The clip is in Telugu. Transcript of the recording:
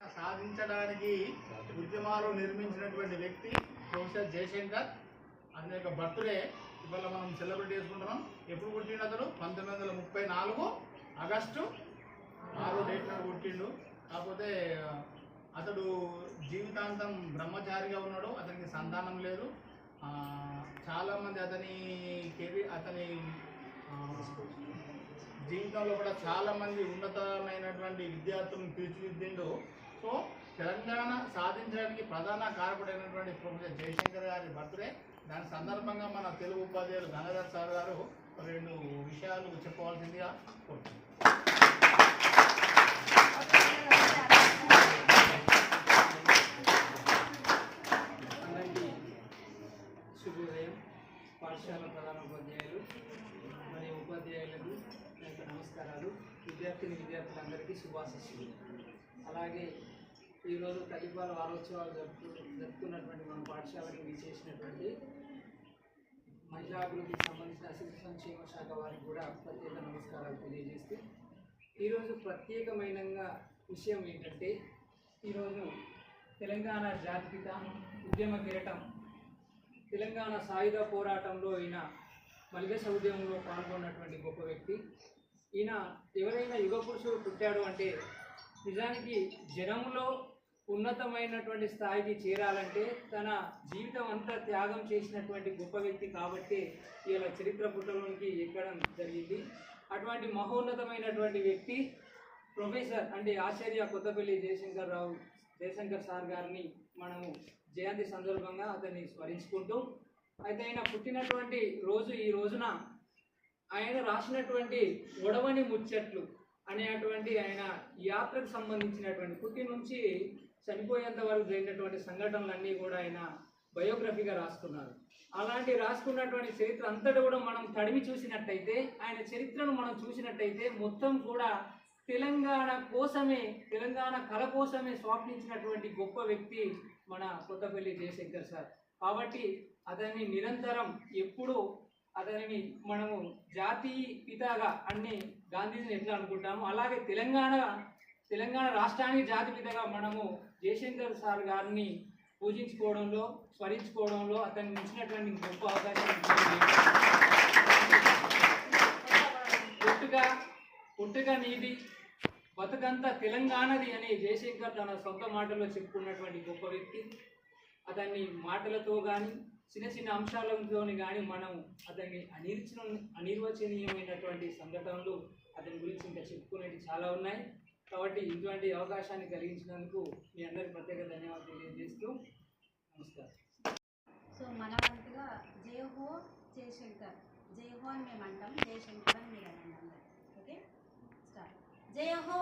సాధించడానికి ఉద్యమాలు నిర్మించినటువంటి వ్యక్తి ప్రొఫెసర్ జయశంకర్. అతని యొక్క బర్త్డే ఇవాళ మనం సెలబ్రేట్ చేసుకుంటున్నాం. ఎప్పుడు పుట్టిండు అతను? పంతొమ్మిది వందల ముప్పై నాలుగు ఆగస్టు. ఆరో డేట్ నాడు పుట్టిండు. కాకపోతే అతడు జీవితాంతం బ్రహ్మచారిగా ఉన్నాడు. అతనికి సంతానం లేదు. చాలామంది అతని కెరీర్ అతని జీవితంలో కూడా చాలామంది ఉన్నతమైనటువంటి విద్యార్థులను తీర్చిదిద్దిండు. సో తెలంగాణ సాధించడానికి ప్రధాన కారకుడైనటువంటి ప్రొఫెసర్ జయశంకర్ గారి బర్త్డే. దాని సందర్భంగా మన తెలుగు ఉపాధ్యాయులు గంగాధర్ సార్ గారు రెండు విషయాలు చెప్పవలసిందిగా కోరుతున్నాను శుభోదయం. పాఠశాల ప్రధాన ఉపాధ్యాయులు మరియు ఉపాధ్యాయులకు నమస్కారాలు. విద్యార్థిని విద్యార్థులందరికీ శుభాశిస్సులు. అలాగే ఈరోజు తల్లిపాల వారోత్సవాలు జరుపు జరుపుకున్నటువంటి మన పాఠశాలకు విచ్చేసినటువంటి మహిళా అభివృద్ధికి సంబంధించిన శిశు సంక్షేమ శాఖ వారికి కూడా ప్రత్యేక నమస్కారాలు తెలియజేస్తూ ఈరోజు ప్రత్యేకమైన విషయం ఏంటంటే ఈరోజు తెలంగాణ జాతిపిత ఉద్యమ కిరటం తెలంగాణ సాయుధ పోరాటంలో ఈయన మలిదశ ఉద్యమంలో పాల్గొన్నటువంటి గొప్ప వ్యక్తి. ఈయన ఎవరైనా యుగ పురుషుడు పుట్టాడు అంటే నిజానికి జనంలో ఉన్నతమైనటువంటి స్థాయికి చేరాలంటే తన జీవితం అంతా త్యాగం చేసినటువంటి గొప్ప వ్యక్తి కాబట్టి ఇలా చరిత్ర పుట్టలోనికి ఎక్కడం జరిగింది. అటువంటి మహోన్నతమైనటువంటి వ్యక్తి ప్రొఫెసర్ అంటే ఆచార్య కొత్తపల్లి జయశంకర్ రావు జయశంకర్ సార్ గారిని మనము జయంతి సందర్భంగా అతన్ని స్మరించుకుంటూ అయితే ఆయన పుట్టినటువంటి రోజు ఈ రోజున ఆయన రాసినటువంటి ఒడవని ముచ్చట్లు అనేటువంటి ఆయన యాత్రకు సంబంధించినటువంటి పుట్టి నుంచి చనిపోయేంత వరకు జరిగినటువంటి సంఘటనలన్నీ కూడా ఆయన బయోగ్రఫీగా రాసుకున్నారు. అలాంటి రాసుకున్నటువంటి చరిత్ర అంతటా కూడా మనం తడిమి చూసినట్టయితే ఆయన చరిత్రను మనం చూసినట్టయితే మొత్తం కూడా తెలంగాణ కోసమే తెలంగాణ కళ కోసమే స్వాప్నించినటువంటి గొప్ప వ్యక్తి మన కొత్తపల్లి జయశంకర్ సార్. కాబట్టి అతన్ని నిరంతరం ఎప్పుడూ అతనిని మనము జాతీయ పితగా అన్ని గాంధీజీని ఎట్లా అనుకుంటాము అలాగే తెలంగాణ తెలంగాణ రాష్ట్రానికి జాతిపితగా మనము జయశంకర్ సార్ గారిని పూజించుకోవడంలో స్మరించుకోవడంలో అతన్ని ఇచ్చినటువంటి గొప్ప అవకాశం పుట్టుక పుట్టుక నీది బతుకంతా తెలంగాణది అని జయశంకర్ తన సొంత మాటల్లో చెప్పుకున్నటువంటి గొప్ప వ్యక్తి. అతన్ని మాటలతో కానీ చిన్న చిన్న అంశాలతోని కానీ మనం అతన్ని అనిర్చన అనిర్వచనీయమైనటువంటి సంఘటనలు అతని గురించి ఇంకా చెప్పుకునేవి చాలా ఉన్నాయి. కాబట్టి ఇటువంటి అవకాశాన్ని కలిగించినందుకు మీ అందరికి ప్రత్యేక ధన్యవాదాలు తెలియజేస్తూ నమస్కారం. సో మన వంతుగా జయ హో జయశంకర్ జయ హో అని మేము అంటాం జయశంకర్ అని మీరు అనండి ఓకే? స్టార్ట్. జయ హో